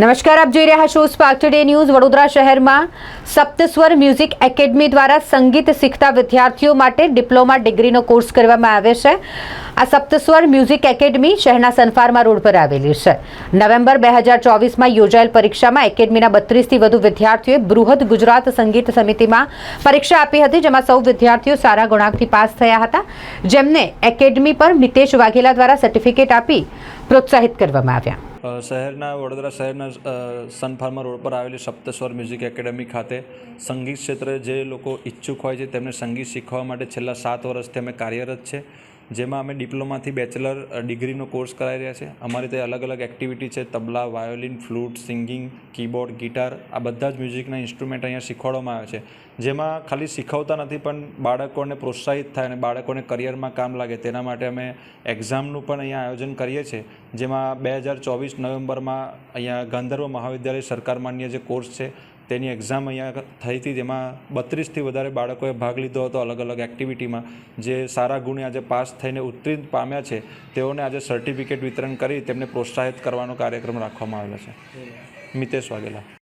નમસ્કાર, આપ જોઈ રહ્યા છો સ્પાર્ક ટુડે ન્યૂઝ વડોદરા શહેરમાં સપ્તસ્વર મ્યુઝિક એકેડમી દ્વારા સંગીત શીખતા વિદ્યાર્થીઓ માટે ડિપ્લોમા ડિગ્રીનો કોર્સ કરવામાં આવે છે. આ સપ્તસ્વર મ્યુઝિક એકેડમી શહેરના સનફાર્મા રોડ પર આવેલી છે. નવેમ્બર બે હજાર ચોવીસમાં યોજાયેલ પરીક્ષામાં એકેડમીના બત્રીસથી વધુ વિદ્યાર્થીઓએ બૃહદ ગુજરાત સંગીત સમિતિમાં પરીક્ષા આપી હતી, જેમાં સૌ વિદ્યાર્થીઓ સારા ગુણાંકથી પાસ થયા હતા. જેમને એકેડમી પર મિતેશ વાઘેલા દ્વારા સર્ટિફિકેટ આપી પ્રોત્સાહિત કરવામાં આવ્યા. શહેરના, વડોદરા શહેરના સનફાર્મા સન ફાર્મા રોડ પર આવેલી સપ્તસ્વર મ્યુઝિક એકેડમી ખાતે સંગીત ક્ષેત્રે જે લોકો ઈચ્છુક હોય છે તેમને સંગીત શીખવા માટે છેલ્લા સાત વર્ષથી અમે કાર્યરત છે. જેમાં અમે ડિપ્લોમાથી બેચલર ડિગ્રીનો કોર્સ કરાવી રહ્યા છે. અમારી તે અલગ અલગ એક્ટિવિટી છે. Tabla, violin, flute, singing, keyboard, guitar, આ બધા જ મ્યુઝિકના ઇન્સ્ટ્રુમેન્ટ અહીંયા શીખવાડવામાં આવે છે. જેમાં ખાલી શીખવતા નથી, પણ બાળકોને પ્રોત્સાહિત થાય અને બાળકોને કરિયરમાં કામ લાગે. તેના માટે અમે એક્ઝામનું પણ અહીંયા આયોજન કરીએ છીએ. જેમાં બે હજાર ચોવીસ નવેમ્બરમાં અહીંયા ગાંધર્વ મહાવિદ્યાલય સરકાર માન્ય જે કોર્સ છે તેની એક્ઝામ અહીંયા થઈ હતી જેમાં બત્રીસથી વધારે બાળકોએ ભાગ લીધો હતો અલગ અલગ એક્ટિવિટીમાં જે સારા ગુણે આજે પાસ થઈને ઉત્તીર્ણ પામ્યા છે તેઓને આજે સર્ટિફિકેટ વિતરણ કરી તેમને પ્રોત્સાહિત કરવાનો કાર્યક્રમ રાખવામાં આવેલો છે. મિતેશ વાઘેલા.